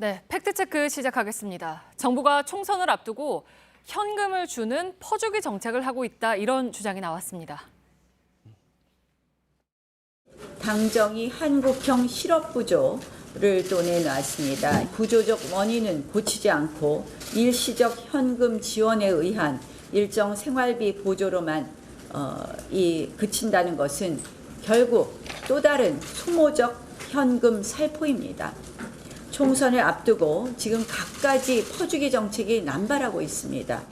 네, 팩트체크 시작하겠습니다. 정부가 총선을 앞두고 현금을 주는 퍼주기 정책을 하고 있다 이런 주장이 나왔습니다. 당정이 한국형 실업 부조를 또 내놨습니다. 구조적 원인은 고치지 않고 일시적 현금 지원에 의한 일정 생활비 보조로만 어, 이 그친다는 것은 결국 또 다른 소모적 현금 살포입니다. 총선을 앞두고 지금 갖가지 퍼주기 정책이 남발하고 있습니다.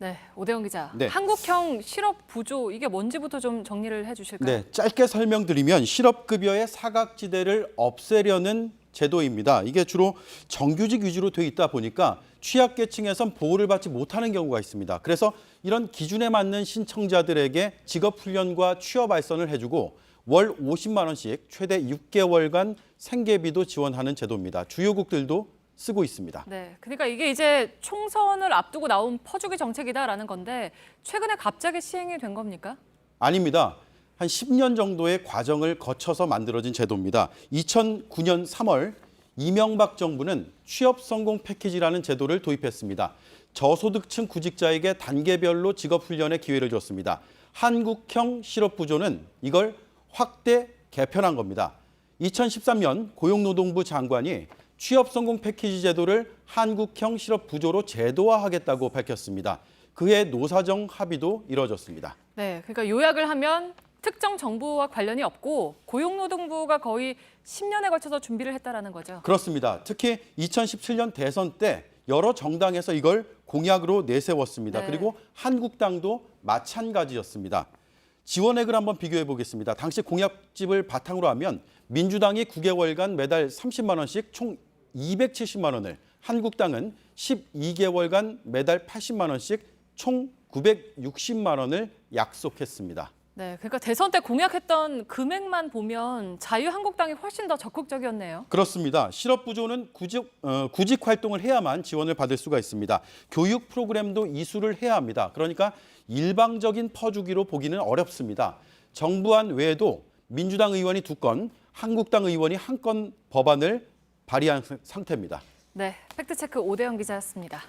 네, 오대영 기자. 네. 한국형 실업 부조 이게 뭔지부터 좀 정리를 해주실까요? 네, 짧게 설명드리면 실업급여의 사각지대를 없애려는 제도입니다. 이게 주로 정규직 위주로 돼 있다 보니까 취약계층에선 보호를 받지 못하는 경우가 있습니다. 그래서 이런 기준에 맞는 신청자들에게 직업훈련과 취업 발선을 해주고 월 50만 원씩 최대 6개월간 생계비도 지원하는 제도입니다. 주요국들도 쓰고 있습니다. 네, 그러니까 이게 이제 총선을 앞두고 나온 퍼주기 정책이다라는 건데 최근에 갑자기 시행이 된 겁니까? 아닙니다. 한 10년 정도의 과정을 거쳐서 만들어진 제도입니다. 2009년 3월 이명박 정부는 취업 성공 패키지라는 제도를 도입했습니다. 저소득층 구직자에게 단계별로 직업 훈련의 기회를 줬습니다. 한국형 실업 부조는 이걸 확대 개편한 겁니다. 2013년 고용노동부 장관이 취업 성공 패키지 제도를 한국형 실업 부조로 제도화하겠다고 밝혔습니다. 그해 노사정 합의도 이뤄졌습니다. 네, 그러니까 요약을 하면 특정 정부와 관련이 없고 고용노동부가 거의 10년에 걸쳐서 준비를 했다라는 거죠. 그렇습니다. 특히 2017년 대선 때 여러 정당에서 이걸 공약으로 내세웠습니다. 네. 그리고 한국당도 마찬가지였습니다. 지원액을 한번 비교해 보겠습니다. 당시 공약집을 바탕으로 하면 민주당이 9개월간 매달 30만 원씩 총 270만 원을 한국당은 12개월간 매달 80만 원씩 총 960만 원을 약속했습니다. 네, 그러니까 대선 때 공약했던 금액만 보면 자유한국당이 훨씬 더 적극적이었네요. 그렇습니다. 실업 부조는 구직, 어, 구직 활동을 해야만 지원을 받을 수가 있습니다. 교육 프로그램도 이수를 해야 합니다. 그러니까 일방적인 퍼주기로 보기는 어렵습니다. 정부안 외에도 민주당 의원이 두 건, 한국당 의원이 한 건 법안을 발의한 상태입니다. 네, 팩트체크 오대영 기자였습니다.